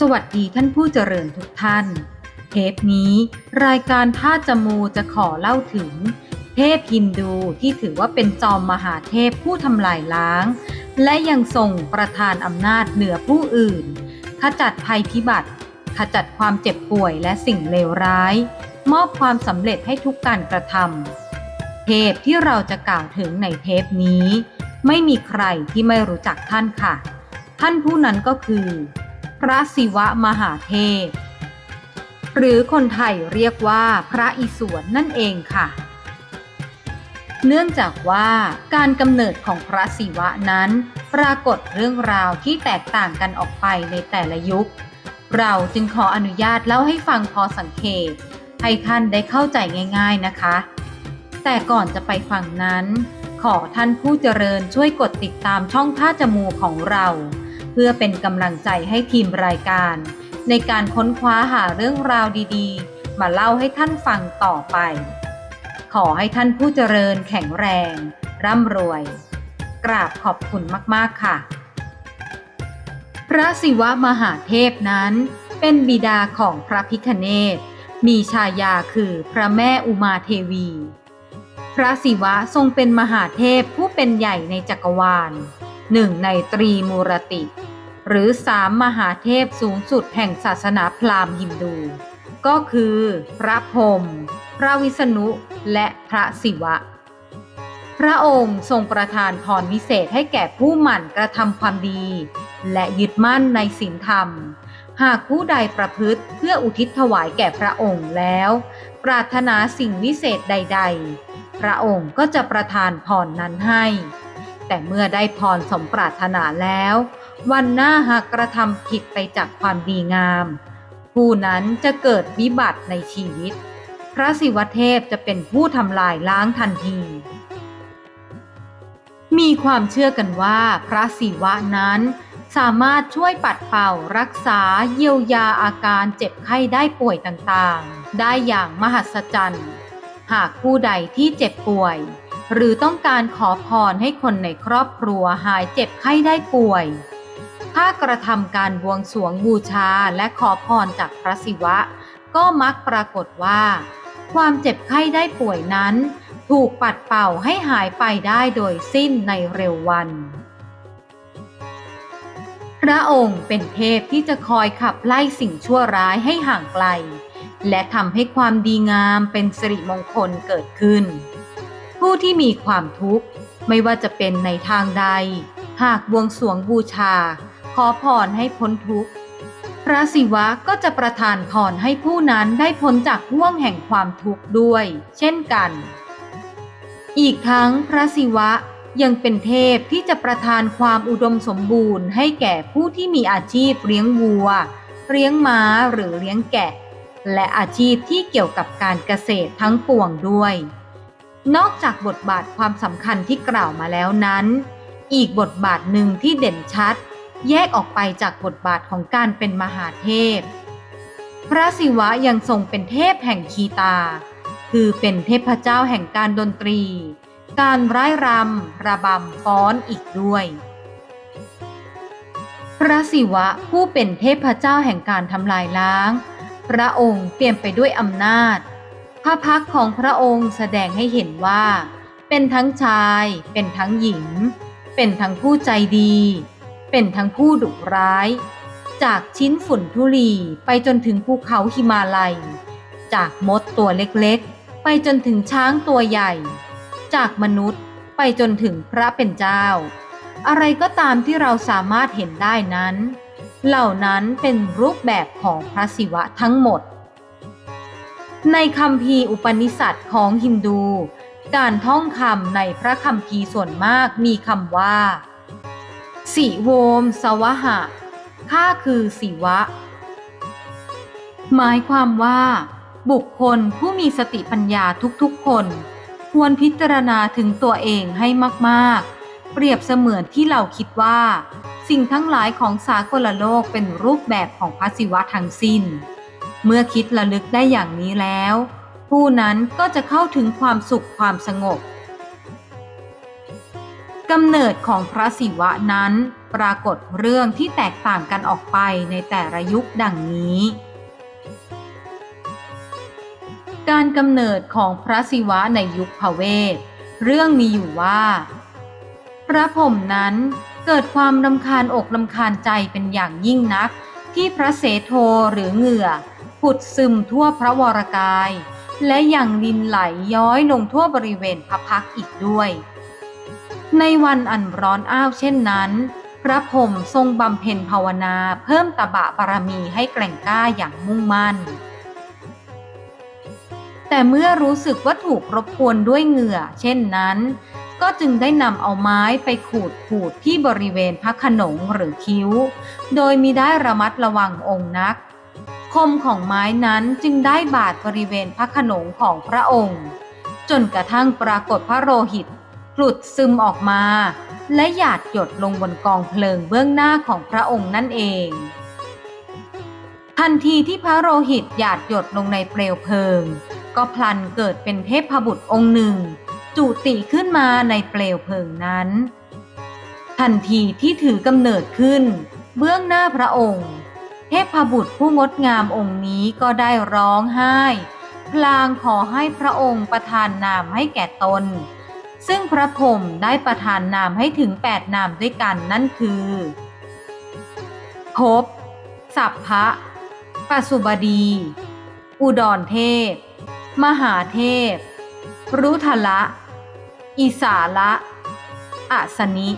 สวัสดีท่านผู้เจริญทุกท่าน เทปนี้รายการท่าจมูจะขอเล่าถึง เทพฮินดูที่ถือว่าเป็นจอมมหาเทพผู้ทำลายล้าง และยังทรงประทานอำนาจเหนือผู้อื่น ขจัดภัยพิบัติ ขจัดความเจ็บป่วยและสิ่งเลวร้าย มอบความสำเร็จให้ทุกการกระทำเทพที่เราจะกล่าวถึงในเทปนี้ ไม่มีใครที่ไม่รู้จักท่านค่ะ ท่านผู้นั้นก็คือ พระศิวะมหาเทพ หรือคนไทยเรียกว่าพระอิศวรนั่นเองค่ะ เนื่องจากว่าการกำเนิดของพระศิวะนั้น ปรากฏเรื่องราวที่แตกต่างกันออกไปในแต่ละยุค เราจึงขออนุญาตเล่าให้ฟังพอสังเกต ให้ท่านได้เข้าใจง่าย ๆนะคะ แต่ก่อนจะไปฟังนั้นขอท่านผู้เจริญช่วยกดติดตามช่องท่าจมูกของเรา เพื่อเป็นกำลังใจให้ทีมรายการ ในการค้นคว้าหาเรื่องราวดีๆ มาเล่าให้ท่านฟังต่อไป ขอให้ท่านผู้เจริญแข็งแรง ร่ำรวย กราบขอบคุณมาก ๆ ค่ะ พระศิวะมหาเทพนั้น เป็นบิดาของพระพิคเนตมีชายาคือพระแม่อุมาเทวี พระศิวะทรงเป็นมหาเทพผู้เป็นใหญ่ในจักรวาล หนึ่งในตรีมูรติ หรือสามมหาเทพสูงสุดแห่งศาสนาพราหมณ์ฮินดู ก็คือ พระพรหมพระวิษณุและพระศิวะ พระองค์ทรงประทานพรวิเศษให้แก่ผู้หมั่นกระทำความดี และยึดมั่นในศีลธรรม หากผู้ใดประพฤติเพื่ออุทิศถวายแก่พระองค์แล้ว ปรารถนาสิ่งวิเศษใด ๆ พระองค์ก็จะประทานพรนั้นให้ แต่เมื่อได้พรสมปรารถนาแล้ว วันหน้าหากกระทำผิดไปจากความดีงาม ผู้นั้นจะเกิดวิบัติในชีวิต พระศิวเทพจะเป็นผู้ทำลายล้างทันที มีความเชื่อกันว่าพระศิวะนั้นสามารถช่วยปัดเป่ารักษาเยียวยาอาการเจ็บไข้ได้ป่วยต่างๆ ได้อย่างมหัศจรรย์ หากผู้ใดที่เจ็บป่วย หรือต้องการขอพรให้คนในครอบครัวหายเจ็บไข้ได้ป่วย ถ้ากระทำการบวงสรวงบูชาและขอพรจากพระศิวะ ก็มักปรากฏว่า ความเจ็บไข้ได้ป่วยนั้น ถูกปัดเป่าให้หายไปได้โดยสิ้นในเร็ววัน พระองค์เป็นเทพที่จะคอยขับไล่สิ่งชั่วร้ายให้ห่างไกล และทำให้ความดีงามเป็นสิริมงคลเกิดขึ้น ผู้ที่มีความทุกข์ ไม่ว่าจะเป็นในทางใด หากบวงสรวงบูชา ขอพรให้พ้นทุกข์ พระศิวะก็จะประทานพรให้ผู้นั้นได้พ้นจากห่วงแห่งความทุกข์ด้วย เช่นกัน อีกทั้งพระศิวะยังเป็นเทพที่จะประทานความอุดมสมบูรณ์ ให้แก่ผู้ที่มีอาชีพเลี้ยงวัว เลี้ยงม้าหรือเลี้ยงแกะ และอาชีพที่เกี่ยวกับการเกษตรทั้งปวงด้วย นอกจากบทบาทความสำคัญที่กล่าวมาแล้วนั้น อีกบทบาทหนึ่งที่เด่นชัด แยกออกไปจากบทบาทของการเป็นมหาเทพ พระศิวะยังทรงเป็นเทพแห่งคีตา คือเป็นเทพเจ้าแห่งการดนตรี การร่ายรำระบำฟ้อนอีกด้วย พระศิวะผู้เป็นเทพเจ้าแห่งการทำลายล้าง พระองค์เปลี่ยนไปด้วยอำนาจ พระพักของพระองค์แสดงให้เห็นว่า เป็นทั้งชาย เป็นทั้งหญิง เป็นทั้งผู้ใจดี เป็นทั้งผู้ดุร้าย จากชิ้นฝุ่นทุลีไปจนถึงภูเขาหิมาลัย จากมดตัวเล็กๆ ไปจนถึงช้างตัวใหญ่ จากมนุษย์ไปจนถึงพระเป็นเจ้า อะไรก็ตามที่เราสามารถเห็นได้นั้น เหล่านั้นเป็นรูปแบบของพระศิวะทั้งหมด ในคำพีอุปนิสัตของฮินดู การท่องคำในพระคำพีส่วนมากมีคำว่า สิโวมสวหะข้าคือศิวะ หมายความว่า บุคคลผู้มีสติปัญญาทุกๆคน ควรพิจารณาถึงตัวเองให้มากๆ เปรียบเสมือนที่เราคิดว่า สิ่งทั้งหลายของสากลโลกเป็นรูปแบบของพระศิวะทั้งสิ้น เมื่อคิดระลึกได้อย่างนี้แล้ว ผู้นั้นก็จะเข้าถึงความสุขความสงบกำเนิดของพระศิวะนั้นปรากฏเรื่องที่แตกต่างกันออกไปในแต่ละยุคดังนี้ การกำเนิดของพระศิวะในยุคพเวท เรื่องมีอยู่ว่า พระพรหมนั้นเกิดความรำคาญอกรำคาญใจเป็นอย่างยิ่งนัก ที่พระเสโทหรือเหงื่อ ผุดซึมทั่วพระวรกาย และอย่างดินไหลย้อยลงทั่วบริเวณพระพักอีกด้วย ในวันอันร้อนอ้าวเช่นนั้น พระพรหมทรงบำเพ็ญภาวนาเพิ่มตบะบารมีให้แกร่งกล้าอย่างมุ่งมั่น แต่เมื่อรู้สึกว่าถูกรบกวนด้วยเหงื่อ เช่นนั้น ก็จึงได้นำเอาไม้ไปขูดขูดที่บริเวณพระขนงหรือคิ้ว โดยมิได้ระมัดระวังองค์นัก คมของไม้นั้นจึงได้บาดบริเวณพระขนงของพระองค์ จนกระทั่งปรากฏพระโลหิตกลุดซึมออกมา และหยาดหยดลงบนกองเพลิงเบื้องหน้าของพระองค์นั่นเอง ทันทีที่พระโลหิตหยาดหยดลงในเปลวเพลิง ก็พลันเกิดเป็นเทพบุตรองค์หนึ่ง จุติขึ้นมาในเปลวเพลิงนั้น ทันทีที่ถือกำเนิดขึ้น เบื้องหน้าพระองค์ เทพบุตรผู้งดงามองค์นี้ก็ได้ร้องไห้ พลางขอให้พระองค์ประทานนามให้แก่ตน ซึ่งพระพรหมได้ประทานนามให้ถึงแปดนามด้วยกันนั่นคือภพสัพพะปสุบดี อุดรเทพ มหาเทพรุทละ อิสาละอัสนิ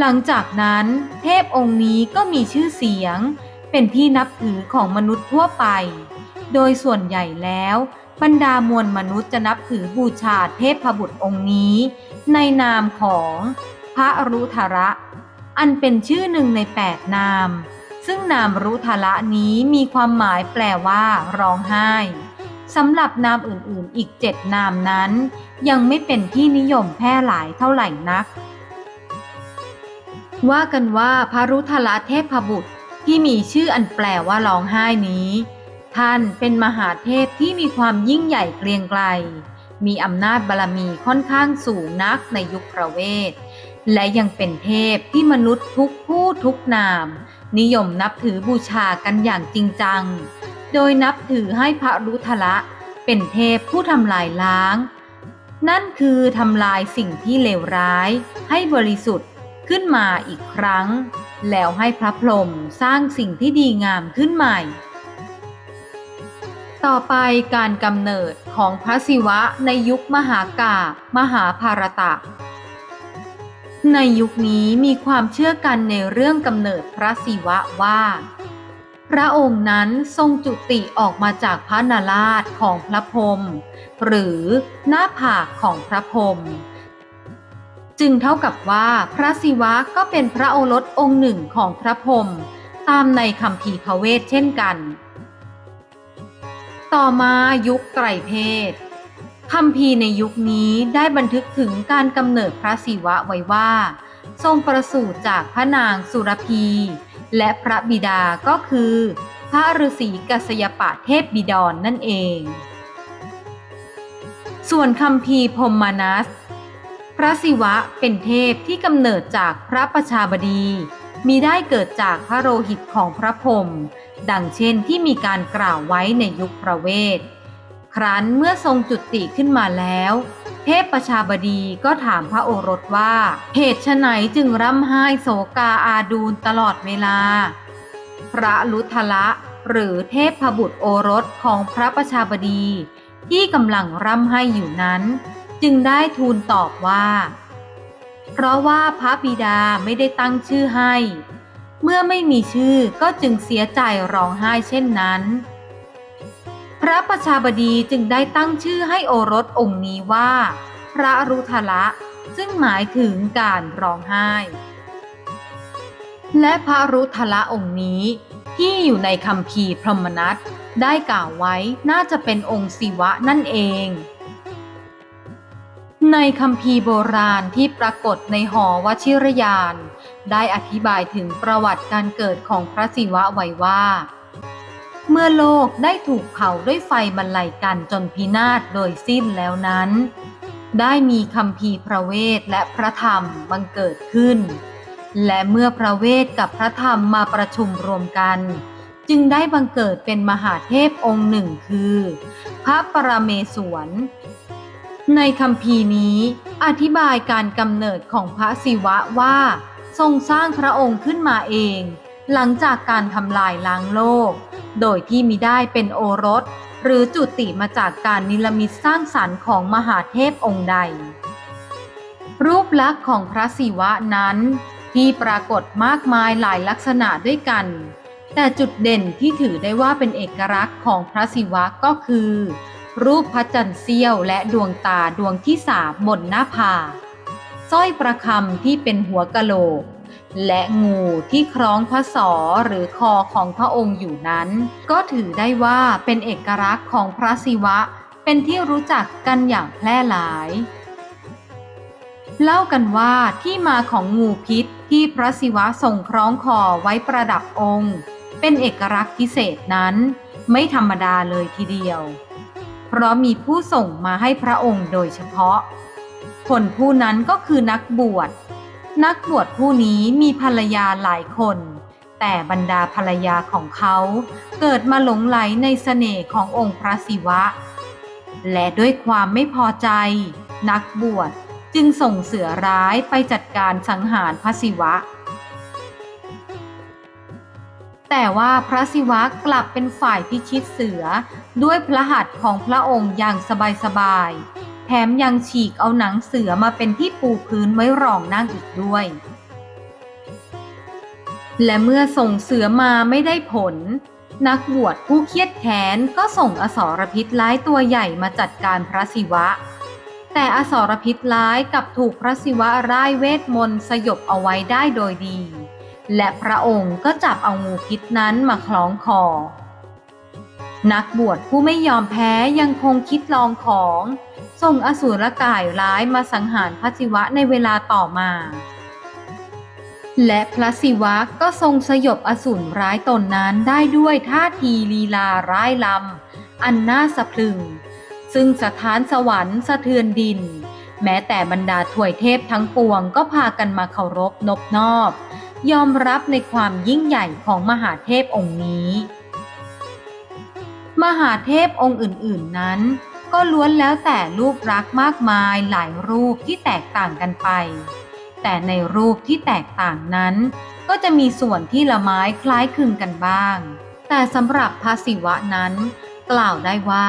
หลังจากนั้นเทพองค์นี้ก็มีชื่อเสียง เป็นที่นับถือของมนุษย์ทั่วไป โดยส่วนใหญ่แล้ว บรรดามวลมนุษย์จะนับถือบูชาเทพบุตรองค์นี้ ในนามของพระรุทระ อันเป็นชื่อหนึ่งในแปดนาม ซึ่งนามรุทละนี้มีความหมายแปลว่า ร้องไห้สำหรับนามอื่นๆ อีกเจ็ดนามนั้น ยังไม่เป็นที่นิยมแพร่หลายเท่าไหร่นัก ว่ากันว่าพระรุทละเทพบุตรที่มีชื่ออันแปลว่าร้องไห้นี้ ท่านเป็นมหาเทพที่มีความยิ่งใหญ่เกรียงไกรมีอำนาจบารมีค่อนข้างสูงนักในยุคประเวท และยังเป็นเทพที่มนุษย์ทุกผู้ทุกนาม นิยมนับถือบูชากันอย่างจริงจัง โดยนับถือให้พระรุทละเป็นเทพผู้ทำลายล้าง นั่นคือทำลายสิ่งที่เลวร้ายให้บริสุทธิ์ ขึ้นมาอีกครั้ง แล้วให้พระพรหมสร้างสิ่งที่ดีงามขึ้นใหม่ ต่อไปการกำเนิดของพระศิวะในยุคมหากาพย์มหาภารตะ ในยุคนี้มีความเชื่อกันในเรื่องกำเนิดพระศิวะว่า พระองค์นั้นทรงจุติออกมาจากพระนาราชของพระพรหมหรือหน้าผากของพระพรหม จึงเท่ากับว่าพระศิวะก็เป็นพระโอรสองค์หนึ่งของพระพรหมตามในคำพีพระเวทเช่นกัน ต่อมายุคไตรเพศคำพีในยุคนี้ได้บันทึกถึงการกำเนิดพระศิวะไว้ว่า ทรงประสูติจากพระนางสุรพี และพระบิดาก็คือ พระฤาษีกัสยปะเทพบิดรนนั่นเอง ส่วนคำพีพรหมนัส พระศิวะเป็นเทพที่กำเนิดจากพระประชาบดี มีได้เกิดจากพระโลหิตของพระพรหมดังเช่นที่มีการกล่าวไว้ในยุคประเวท ครั้นเมื่อทรงจุติขึ้นมาแล้ว เทพประชาบดีก็ถามพระโอรสว่า เหตุไฉนจึงร่ำไห้โศกาอาดูลตลอดเวลา พระลุทละหรือเทพบุตรโอรสของพระประชาบดี ที่กำลังร่ำไห้อยู่นั้น จึงได้ทูลตอบว่า เพราะว่าพระบิดาไม่ได้ตั้งชื่อให้ เมื่อไม่มีชื่อก็จึงเสียใจร้องไห้เช่นนั้น พระประชาบดีจึงได้ตั้งชื่อให้โอรสองค์นี้ว่า พระรุทละซึ่งหมายถึงการร้องไห้ และพระรุทละองค์นี้ที่อยู่ในคำพีพรหมนัตได้กล่าวไว้น่าจะเป็นองค์ศิวะนั่นเอง ในคำพีโบราณที่ปรากฏในหอวชิรยาน ได้อธิบายถึงประวัติการเกิดของพระศิวะไว้ว่า เมื่อโลกได้ถูกเผาด้วยไฟบรรลัยกันจนพินาศโดยสิ้นแล้วนั้น ได้มีคำพีพระเวทและพระธรรมบังเกิดขึ้น และเมื่อพระเวทกับพระธรรมมาประชุมรวมกัน จึงได้บังเกิดเป็นมหาเทพองค์หนึ่งคือ พระปรเมศวร ในคำพีนี้ อธิบายการกำเนิดของพระศิวะว่า ทรงสร้างพระองค์ขึ้นมาเอง หลังจากการทำลายล้างโลก โดยที่มิได้เป็นโอรส หรือจุติมาจากการนิลมิตสร้างสรรค์ของมหาเทพองค์ใด รูปลักษณ์ของพระศิวะนั้นที่ปรากฏมากมายหลายลักษณะด้วยกัน แต่จุดเด่นที่ถือได้ว่าเป็นเอกลักษณ์ของพระศิวะก็คือ รูปพระจันทร์เสี้ยวและดวงตาดวงที่สามบนหน้าผาสร้อยประคำที่เป็นหัวกะโหลก และงูที่คล้องพระศอหรือคอของพระองค์อยู่นั้น ก็ถือได้ว่าเป็นเอกลักษณ์ของพระศิวะ เป็นที่รู้จักกันอย่างแพร่หลาย เล่ากันว่าที่มาของงูพิษที่พระศิวะส่งคล้องคอไว้ประดับองค์ เป็นเอกลักษณ์พิเศษนั้น ไม่ธรรมดาเลยทีเดียว เพราะมีผู้ส่งมาให้พระองค์โดยเฉพาะ คนผู้นั้นก็คือนักบวช นักบวชผู้นี้มีภรรยาหลายคน แต่บรรดาภรรยาของเขาเกิดมาหลงไหลในเสน่ห์ขององค์พระศิวะ และด้วยความไม่พอใจ นักบวชจึงส่งเสือร้ายไปจัดการสังหารพระศิวะ แต่ว่าพระศิวะกลับเป็นฝ่ายพิชิตเสือ ด้วยพระหัตถ์ของพระองค์อย่างสบายๆ แถมยังฉีกเอาหนังเสือมาเป็นที่ปูพื้นไว้รองนั่งอีกด้วย และเมื่อส่งเสือมาไม่ได้ผล นักบวชผู้เครียดแค้นก็ส่งอสรพิษร้ายตัวใหญ่มาจัดการพระศิวะ แต่อสรพิษร้ายกับถูกพระศิวะร่ายเวทมนต์สยบเอาไว้ได้โดยดี และพระองค์ก็จับเอางูพิษนั้นมาคล้องคอ นักบวชผู้ไม่ยอมแพ้ยังคงคิดลองของส่งอสูรกายร้ายมาสังหารพระศิวะในเวลาต่อมา และพระศิวะก็ทรงสยบอสูรร้ายตนนั้นได้ด้วยท่าทีลีลาร้ายลำอันน่าสะพรึง ซึ่งสถานสวรรค์สะเทือนดิน แม้แต่บรรดาถวยเทพทั้งปวงก็พากันมาเคารพนบนอบ ยอมรับในความยิ่งใหญ่ของมหาเทพองค์นี้ มหาเทพองค์อื่นๆนั้น ก็ล้วนแล้วแต่รูปรักษ์มากมายหลายรูปที่แตกต่างกันไป แต่ในรูปที่แตกต่างนั้น ก็จะมีส่วนที่ละไม้คล้ายคลึงกันบ้าง แต่สำหรับพระศิวะนั้น กล่าวได้ว่า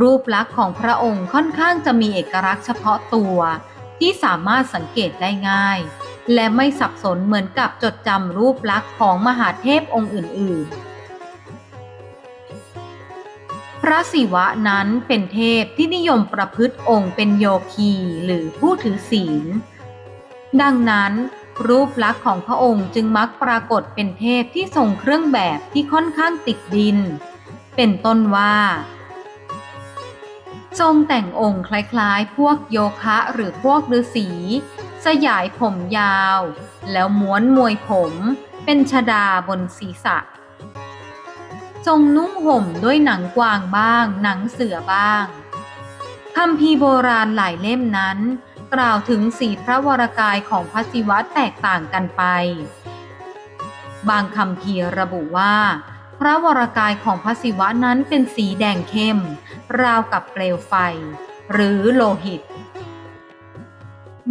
รูปลักษณ์ของพระองค์ค่อนข้างจะมีเอกลักษณ์เฉพาะตัวที่สามารถสังเกตได้ง่ายและไม่สับสนเหมือนกับจดจำรูปลักษณ์ของมหาเทพองค์อื่น ๆ พระศิวะนั้นเป็นเทพที่นิยมประพฤติองค์เป็นโยคีหรือผู้ถือศีล ดังนั้นรูปลักษณ์ของพระองค์จึงมักปรากฏเป็นเทพที่ทรงเครื่องแบบที่ค่อนข้างติดดิน เป็นต้นว่า ทรงแต่งองค์คล้ายๆ พวกโยคะหรือพวกฤาษี สยายผมยาว แล้วม้วนมวยผม เป็นชดาบนศีรษะ ทรงนุ่งห่มด้วยหนังกวางบ้าง หนังเสือบ้างคำพีโบราณหลายเล่มนั้น กล่าวถึงสีพระวรากายของพระศิวะแตกต่างกันไป บางคำพีร์ระบุว่า พระวรากายของพระศิวะนั้นเป็นสีแดงเข้ม ราวกับเปลวไฟ หรือโลหิต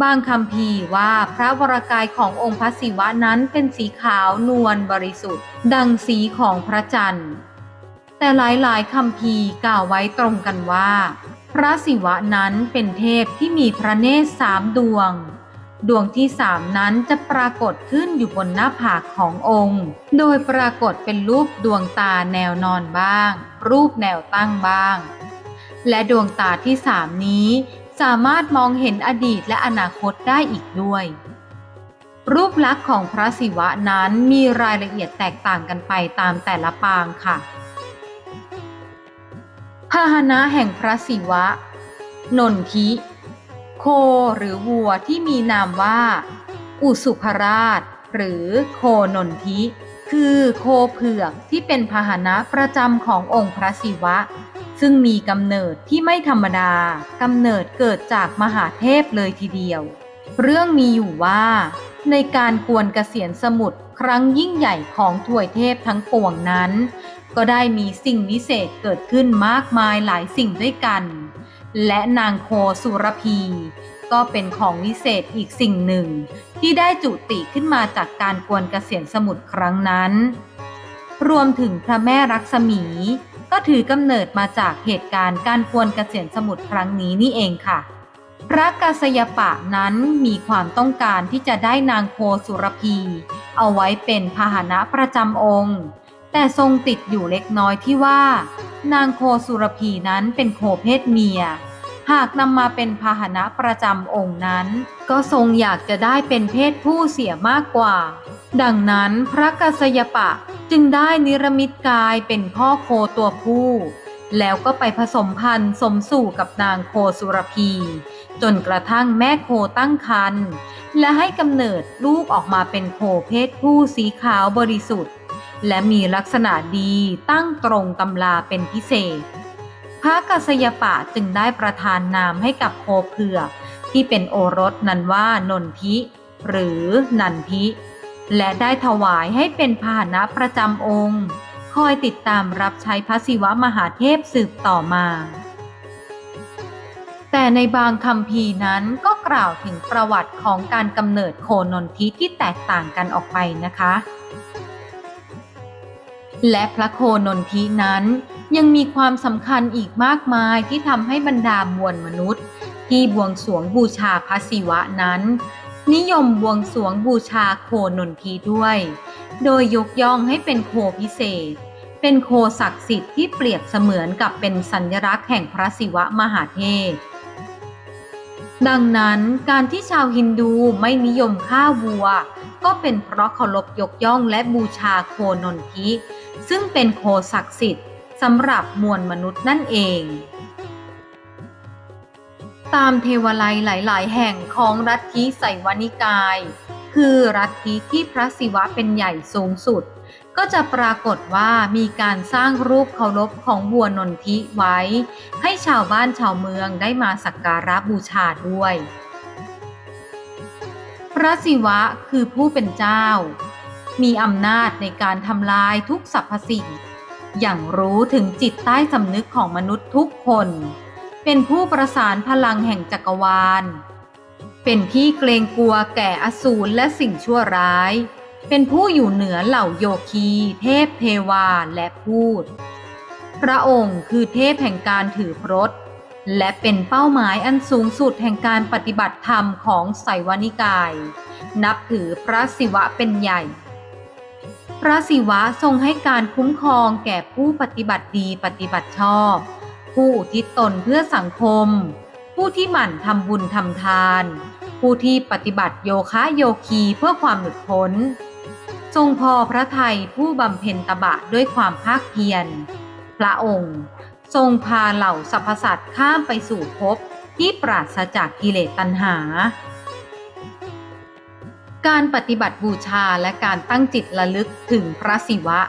บางคำพีว่าพระวรากายขององค์พระศิวะนั้นเป็นสีขาวนวลบริสุทธิ์ ดังสีของพระจันทร์ แต่หลายๆคำพีกล่าวไว้ตรงกันว่า พระศิวะนั้นเป็นเทพที่มีพระเนตรสามดวง ดวงที่สามนั้นจะปรากฏขึ้นอยู่บนหน้าผากขององค์ โดยปรากฏเป็นรูปดวงตาแนวนอนบ้าง รูปแนวตั้งบ้าง และดวงตาที่สามนี้ สามารถมองเห็นอดีตและอนาคตได้อีกด้วย รูปลักษณ์ของพระศิวะนั้นมีรายละเอียดแตกต่างกันไปตามแต่ละปางค่ะ พาหนะแห่งพระศิวะ นนทิ โคหรือวัวที่มีนามว่า อุสุภราช หรือโคนนทิ คือโคเผือกที่เป็นพาหนะประจำขององค์พระศิวะ ซึ่งมีกำเนิดที่ไม่ธรรมดากำเนิดเกิดจากมหาเทพเลยทีเดียว เรื่องมีอยู่ว่า ในการกวนเกษียณสมุทรครั้งยิ่งใหญ่ของถวยเทพทั้งปวงนั้น ก็ได้มีสิ่งวิเศษเกิดขึ้นมากมายหลายสิ่งด้วยกัน และนางโคสุรพี ก็เป็นของวิเศษอีกสิ่งหนึ่ง ที่ได้จุติขึ้นมาจากการกวนเกษียณสมุทรครั้งนั้น รวมถึงพระแม่รักษมี ก็ถือกำเนิดมาจากเหตุการณ์การกวนเกษียณสมุทรครั้งนี้นี่เองค่ะ พระกษยปะนั้นมีความต้องการที่จะได้นางโคสุรพี เอาไว้เป็นพาหนะประจำองค์ แต่ทรงติดอยู่เล็กน้อยที่ว่า นางโคสุรพีนั้นเป็นโคเพศเมีย หากนำมาเป็นพาหนะประจำองค์นั้น ก็ทรงอยากจะได้เป็นเพศผู้เสียมากกว่า ดังนั้นพระกษยปะจึงได้นิรมิตกายเป็นพ่อโคตัวผู้ แล้วก็ไปผสมพันธุ์สมสู่กับนางโคสุรพี จนกระทั่งแม่โคตั้งครรภ์และให้กำเนิดลูกออกมาเป็นโคเพศผู้สีขาวบริสุทธิ์ และมีลักษณะดีตั้งตรงตำราเป็นพิเศษ พระกัสยปะจึงได้ประทานนามให้กับโคเผือกที่เป็นโอรสนั้นว่านนทิ หรือนันทิ และได้ถวายให้เป็นพาหนะประจำองค์ คอยติดตามรับใช้พระศิวะมหาเทพสืบต่อมา แต่ในบางคำพีนั้นก็กล่าวถึงประวัติของการกำเนิดโคนนทิที่แตกต่างกันออกไปนะคะ และพระโคนนทินั้นยังมีความสำคัญอีกมากมายที่ทำให้บรรดามวลมนุษย์ ที่บวงสรวงบูชาพระศิวะนั้น นิยมบวงสวงบูชาโคนนทิด้วย โดยยกย่องให้เป็นโคพิเศษ เป็นโคศักดิ์สิทธิ์ที่เปรียบเสมือนกับเป็นสัญลักษณ์แห่งพระศิวะมหาเทพดังนั้นการที่ชาวฮินดูไม่นิยมฆ่าวัว ก็เป็นเพราะเคารพยกย่องและบูชาโคนนทิ ซึ่งเป็นโคศักดิ์สิทธิ์สำหรับมวลมนุษย์นั่นเอง ตามเทวไลยหลาย ๆ แห่งของรัฐทิไสวนิกาย คือรัฐทิที่พระศิวะเป็นใหญ่สูงสุด ก็จะปรากฏว่ามีการสร้างรูปเคารพของวัวนนทิไว้ ให้ชาวบ้านชาวเมืองได้มาสักการะบูชาด้วย พระศิวะคือผู้เป็นเจ้า มีอำนาจในการทำลายทุกสรรพสิ่งอย่างรู้ถึงจิตใต้สำนึกของมนุษย์ทุกคน เป็นผู้ประสานพลังแห่งจักรวาล เป็นที่เกรงกลัวแก่อสูรและสิ่งชั่วร้าย เป็นผู้อยู่เหนือเหล่าโยคี เทพเทวาและพูด พระองค์คือเทพแห่งการถือพรตและเป็นเป้าหมายอันสูงสุดแห่งการปฏิบัติธรรมของไสวนิกาย นับถือพระศิวะเป็นใหญ่ พระศิวะทรงให้การคุ้มครองแก่ผู้ปฏิบัติดีปฏิบัติชอบ ผู้ทิศตนเพื่อสังคม ผู้ที่หมั่นทำบุญทำทาน ผู้ที่ปฏิบัติโยคะโยคีเพื่อความหลุดพ้น ทรงพอพระทัยผู้บำเพ็ญตบะด้วยความภาคเพียร พระองค์ ทรงพาเหล่าสรรพสัตว์ข้ามไปสู่ภพที่ปราศจากกิเลสตัณหา การปฏิบัติบูชาและการตั้งจิตระลึกถึงพระศิวะ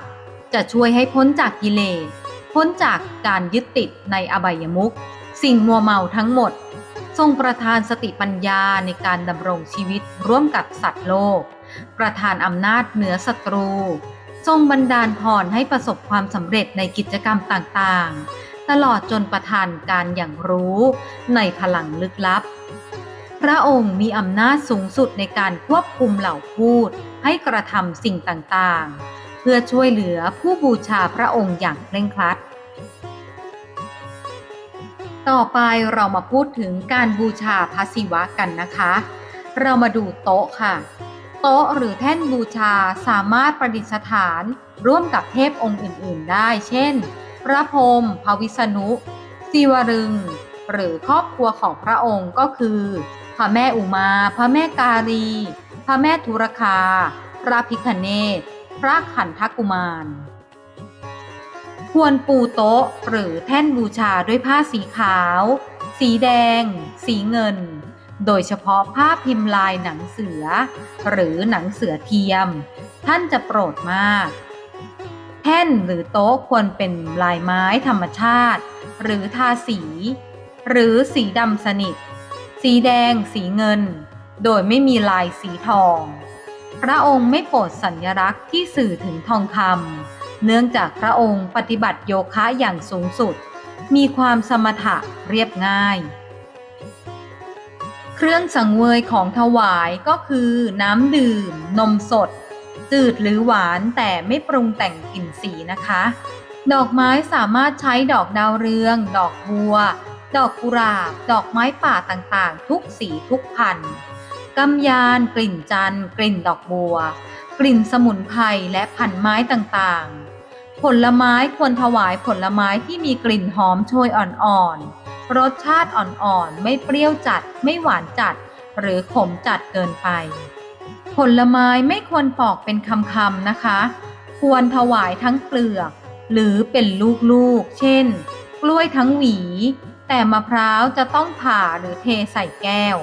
จะช่วยให้พ้นจากกิเลส พ้นจากการยึดติดในอบายมุขสิ่งมัวเมาทั้งหมด ทรงประทานสติปัญญาในการดำรงชีวิตร่วมกับสัตว์โลก ประทานอำนาจเหนือศัตรู ทรงบันดาลพรให้ประสบความสำเร็จในกิจกรรมต่างๆ ตลอดจนประทานการอย่างรู้ในพลังลึกลับ พระองค์มีอำนาจสูงสุดในการควบคุมเหล่าพูดให้กระทำสิ่งต่างๆ พื่อช่วยเหลือผู้บูชาพระองค์อย่างเคร่งครัด ต่อไปเรามาพูดถึงการบูชาพระศิวะกันนะคะ เรามาดูโต๊ะค่ะ โต๊ะหรือแท่นบูชาสามารถประดิษฐาน ร่วมกับเทพองค์อื่น ๆ ได้ เช่น พระพรหมพระวิษณุศิวรึง หรือครอบครัวของพระองค์ก็คือ พระแม่อุมา พระแม่การีพระแม่ธุรคา พระพิคเนศ พระขันธกุมาร ควรปูโต๊ะหรือแท่นบูชาด้วยผ้าสีขาว สีแดง สีเงิน โดยเฉพาะผ้าพิมพ์ลายหนังเสือ หรือหนังเสือเทียม ท่านจะโปรดมาก แท่นหรือโต๊ะควรเป็นลายไม้ธรรมชาติ หรือทาสี หรือสีดำสนิท สีแดง สีเงิน โดยไม่มีลายสีทอง พระองค์ไม่โปรดสัญลักษณ์ที่สื่อถึงทองคำเนื่องจากพระองค์ปฏิบัติโยคะอย่างสูงสุด มีความสมถะเรียบง่าย เครื่องสังเวยของถวายก็คือน้ำดื่ม นมสด จืดหรือหวานแต่ไม่ปรุงแต่งกลิ่นสีนะคะ ดอกไม้สามารถใช้ดอกดาวเรือง ดอกบัว ดอกกุหลาบ ดอกไม้ป่าต่างๆ ทุกสีทุกพันธุ์ กำยานกลิ่นจันทร์กลิ่นดอกบัว กลิ่นสมุนไพรและพันไม้ต่างๆ ผลไม้ควรถวายผลไม้ที่มีกลิ่นหอมโชยอ่อนๆ รสชาติอ่อนๆ ไม่เปรี้ยวจัด ไม่หวานจัด หรือขมจัดเกินไป ผลไม้ไม่ควรปอกเป็นคำๆนะคะ ควรถวายทั้งเปลือก หรือเป็นลูกๆ เช่น กล้วยทั้งหวี แต่มะพร้าวจะต้องผ่าหรือเทใส่แก้ว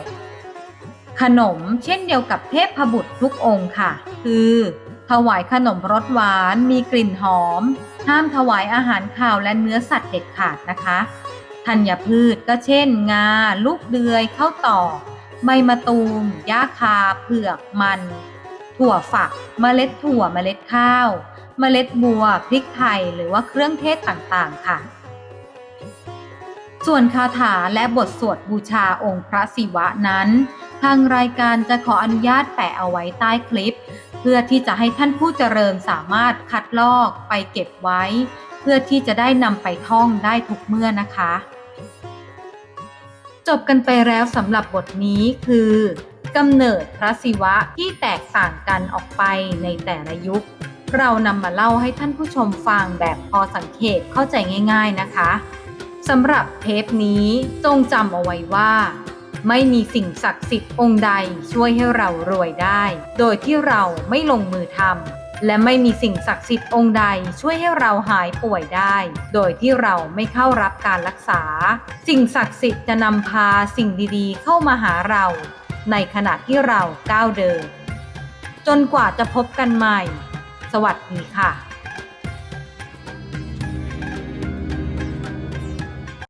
ขนมเช่นเดียวกับเทพบุตรทุกองค์ค่ะ คือถวายขนมรสหวานมีกลิ่นหอม ห้ามถวายอาหารข่าวและเนื้อสัตว์เด็ดขาดนะคะธัญพืชก็เช่น งา ลูกเดือยข้าวตอกใบมะตูมหญ้าคา เผือกมัน ถั่วฝักเมล็ดถั่วเมล็ดข้าว เมล็ดบัวพริกไทยหรือว่าเครื่องเทศต่างๆค่ะ ส่วนคาถาและบทสวดบูชาองค์พระศิวะนั้น ทางรายการจะขออนุญาตแปะเอาไว้ใต้คลิป เพื่อที่จะให้ท่านผู้เจริญสามารถคัดลอกไปเก็บไว้ เพื่อที่จะได้นำไปท่องได้ทุกเมื่อนะคะ จบกันไปแล้วสำหรับบทนี้คือกำเนิดพระศิวะที่แตกต่างกันออกไปในแต่ละยุค เรานำมาเล่าให้ท่านผู้ชมฟังแบบพอสังเกตเข้าใจง่าย ๆนะคะ สำหรับเทปนี้จงจำเอาไว้ว่า ไม่มีสิ่งศักดิ์สิทธิ์องค์ใดช่วยให้เรารวยได้ โดยที่เราไม่ลงมือทำและไม่มีสิ่งศักดิ์สิทธิ์องค์ใดช่วยให้เราหายป่วยได้ โดยที่เราไม่เข้ารับการรักษา สิ่งศักดิ์สิทธิ์จะนำพาสิ่งดีๆ เข้ามาหาเรา ในขณะที่เราก้าวเดิน จนกว่าจะพบกันใหม่ สวัสดีค่ะ